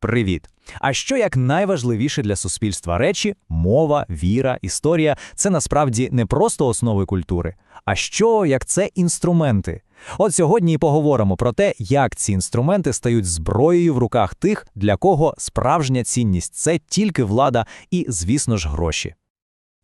Привіт! А що як найважливіше для суспільства речі мова, віра, історія це насправді не просто основи культури, а що як це інструменти. От сьогодні і поговоримо про те, як ці інструменти стають зброєю в руках тих, для кого справжня цінність це тільки влада і, звісно ж, гроші.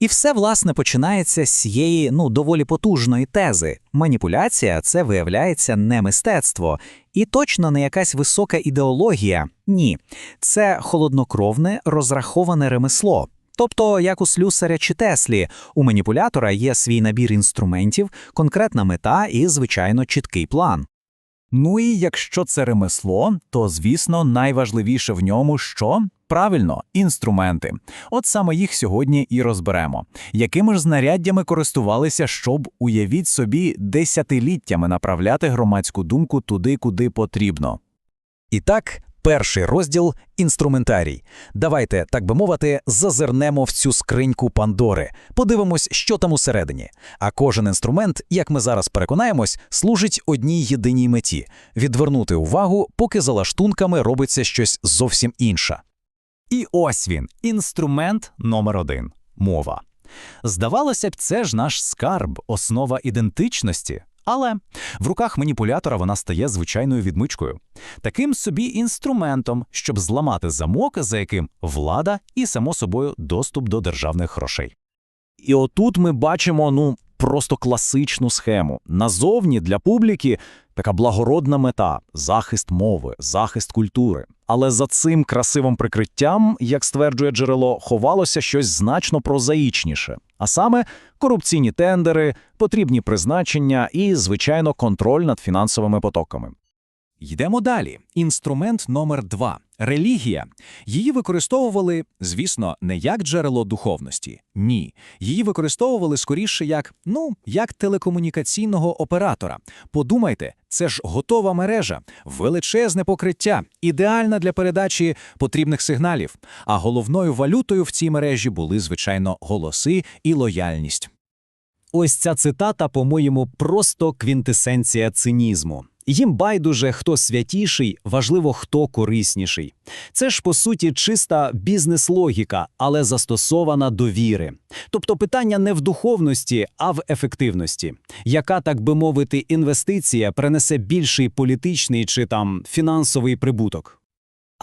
І все, власне, починається з цієї ну доволі потужної тези. Маніпуляція це виявляється не мистецтво, і точно не якась висока ідеологія. Ні, це холоднокровне, розраховане ремесло. Тобто, як у слюсаря чи Теслі, у маніпулятора є свій набір інструментів, конкретна мета і, звичайно, чіткий план. Ну і якщо це ремесло, то звісно найважливіше в ньому що? Правильно, інструменти. От саме їх сьогодні і розберемо. Якими ж знаряддями користувалися, щоб, уявіть собі, десятиліттями направляти громадську думку туди, куди потрібно. І так, перший розділ інструментарій. Давайте, так би мовити, зазирнемо в цю скриньку Пандори, подивимось, що там усередині. А кожен інструмент, як ми зараз переконаємось, служить одній єдиній меті відвернути увагу, поки за лаштунками робиться щось зовсім інше. І ось він, інструмент номер один мова. Здавалося б, це ж наш скарб, основа ідентичності. Але в руках маніпулятора вона стає звичайною відмичкою, таким собі інструментом, щоб зламати замок, за яким влада і, само собою, доступ до державних грошей. І отут ми бачимо ну просто класичну схему. Назовні для публіки така благородна мета захист мови, захист культури. Але за цим красивим прикриттям, як стверджує джерело, ховалося щось значно прозаїчніше, а саме корупційні тендери, потрібні призначення і, звичайно, контроль над фінансовими потоками. Йдемо далі. Інструмент номер два релігія. Її використовували, звісно, не як джерело духовності. Ні. Її використовували скоріше як, ну, як телекомунікаційного оператора. Подумайте, це ж готова мережа, величезне покриття, ідеальна для передачі потрібних сигналів. А головною валютою в цій мережі були, звичайно, голоси і лояльність. Ось ця цитата, по-моєму, просто квінтесенція цинізму. Їм байдуже, хто святіший, важливо, хто корисніший. Це ж по суті чиста бізнес-логіка, але застосована до віри. Тобто питання не в духовності, а в ефективності. Яка, так би мовити, інвестиція принесе більший політичний чи там фінансовий прибуток?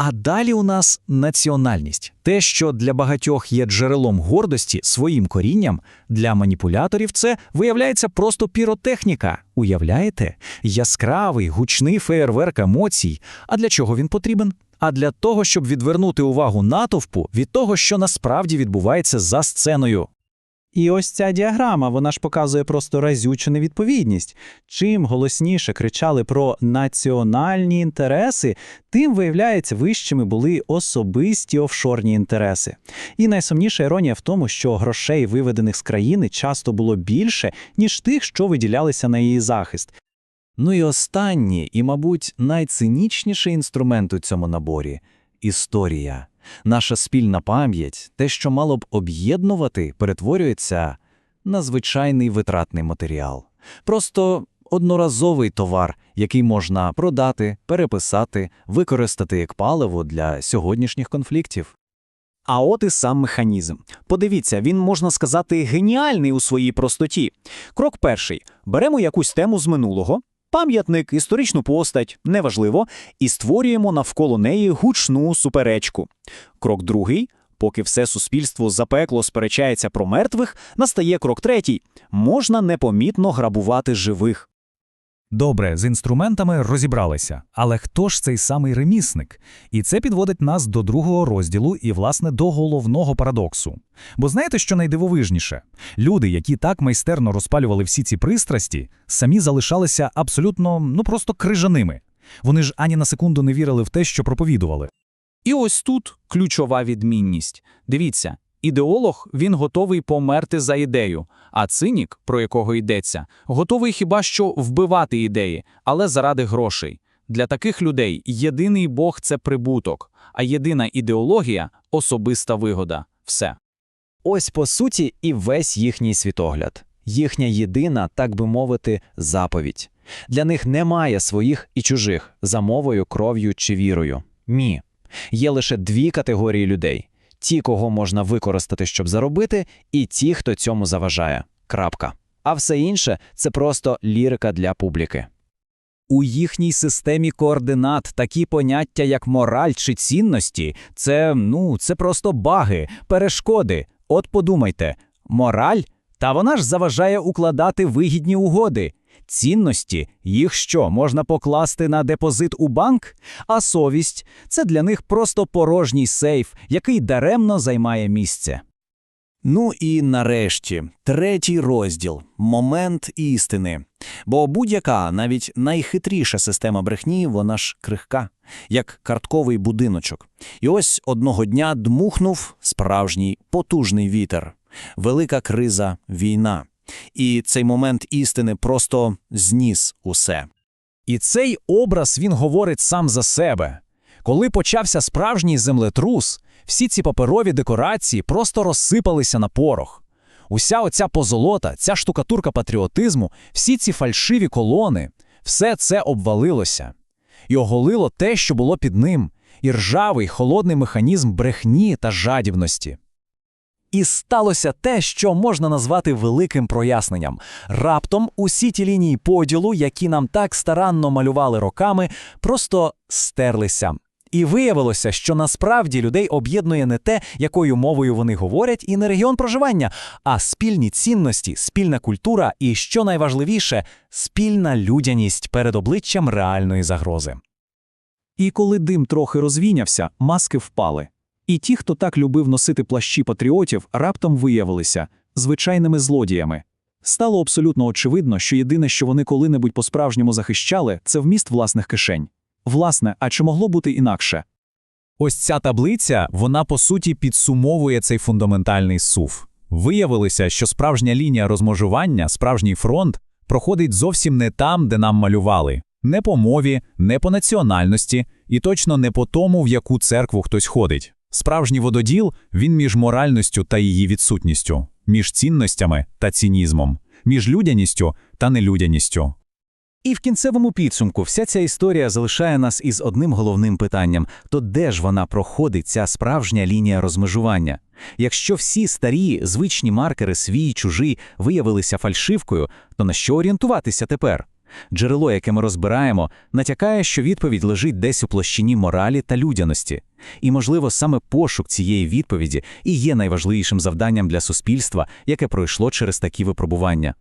А далі у нас національність. Те, що для багатьох є джерелом гордості своїм корінням, для маніпуляторів це виявляється просто піротехніка. Уявляєте? Яскравий, гучний феєрверк емоцій. А для чого він потрібен? А для того, щоб відвернути увагу натовпу від того, що насправді відбувається за сценою. І ось ця діаграма, вона ж показує просто разючу невідповідність. Чим голосніше кричали про національні інтереси, тим, виявляється, вищими були особисті офшорні інтереси. І найсумніша іронія в тому, що грошей, виведених з країни, часто було більше, ніж тих, що виділялися на її захист. Ну і останній, і, мабуть, найцинічніший інструмент у цьому наборі історія. Наша спільна пам'ять, те, що мало б об'єднувати, перетворюється на звичайний витратний матеріал. Просто одноразовий товар, який можна продати, переписати, використати як паливо для сьогоднішніх конфліктів. А от і сам механізм. Подивіться, він, можна сказати, геніальний у своїй простоті. Крок перший: беремо якусь тему з минулого, пам'ятник, історичну постать, неважливо, і створюємо навколо неї гучну суперечку. Крок другий. Поки все суспільство запекло сперечається про мертвих, настає крок третій можна непомітно грабувати живих. Добре, з інструментами розібралися. Але хто ж цей самий ремісник? І це підводить нас до другого розділу і, власне, до головного парадоксу. Бо знаєте, що найдивовижніше? Люди, які так майстерно розпалювали всі ці пристрасті, самі залишалися абсолютно, ну просто крижаними. Вони ж ані на секунду не вірили в те, що проповідували. І ось тут ключова відмінність. Дивіться, ідеолог він готовий померти за ідею, а цинік, про якого йдеться, готовий хіба що вбивати ідеї, але заради грошей. Для таких людей єдиний Бог це прибуток, а єдина ідеологія особиста вигода. Все. Ось по суті і весь їхній світогляд, їхня єдина, так би мовити, заповідь. Для них немає своїх і чужих за мовою, кров'ю чи вірою. Ні. Є лише дві категорії людей: ті, кого можна використати, щоб заробити, і ті, хто цьому заважає. Крапка. А все інше це просто лірика для публіки. У їхній системі координат такі поняття, як мораль чи цінності, це, ну, це просто баги, перешкоди. От подумайте, мораль? Та вона ж заважає укладати вигідні угоди. Цінності, їх що, можна покласти на депозит у банк? А совість це для них просто порожній сейф, який даремно займає місце. Ну і нарешті, третій розділ момент істини. Бо будь-яка, навіть найхитріша система брехні, вона ж крихка, як картковий будиночок. І ось одного дня дмухнув справжній потужний вітер, велика криза, війна. І цей момент істини просто зніс усе. І цей образ він говорить сам за себе. Коли почався справжній землетрус, всі ці паперові декорації просто розсипалися на порох. Уся оця позолота, ця штукатурка патріотизму, всі ці фальшиві колони, все це обвалилося. І оголило те, що було під ним, і ржавий холодний механізм брехні та жадібності. І сталося те, що можна назвати великим проясненням. Раптом усі ті лінії поділу, які нам так старанно малювали роками, просто стерлися. І виявилося, що насправді людей об'єднує не те, якою мовою вони говорять, і не регіон проживання, а спільні цінності, спільна культура і, що найважливіше, спільна людяність перед обличчям реальної загрози. І коли дим трохи розвінявся, маски впали. І ті, хто так любив носити плащі патріотів, раптом виявилися звичайними злодіями. Стало абсолютно очевидно, що єдине, що вони коли-небудь по-справжньому захищали, це вміст власних кишень. Власне, а чи могло бути інакше? Ось ця таблиця, вона по суті підсумовує цей фундаментальний сув. Виявилося, що справжня лінія розмежування, справжній фронт проходить зовсім не там, де нам малювали. Не по мові, не по національності і точно не по тому, в яку церкву хтось ходить. Справжній вододіл він між моральністю та її відсутністю, між цінностями та цинізмом, між людяністю та нелюдяністю. І в кінцевому підсумку вся ця історія залишає нас із одним головним питанням: то де ж вона проходить, ця справжня лінія розмежування? Якщо всі старі звичні маркери свій, чужий виявилися фальшивкою, то на що орієнтуватися тепер? Джерело, яке ми розбираємо, натякає, що відповідь лежить десь у площині моралі та людяності. І, можливо, саме пошук цієї відповіді і є найважливішим завданням для суспільства, яке пройшло через такі випробування.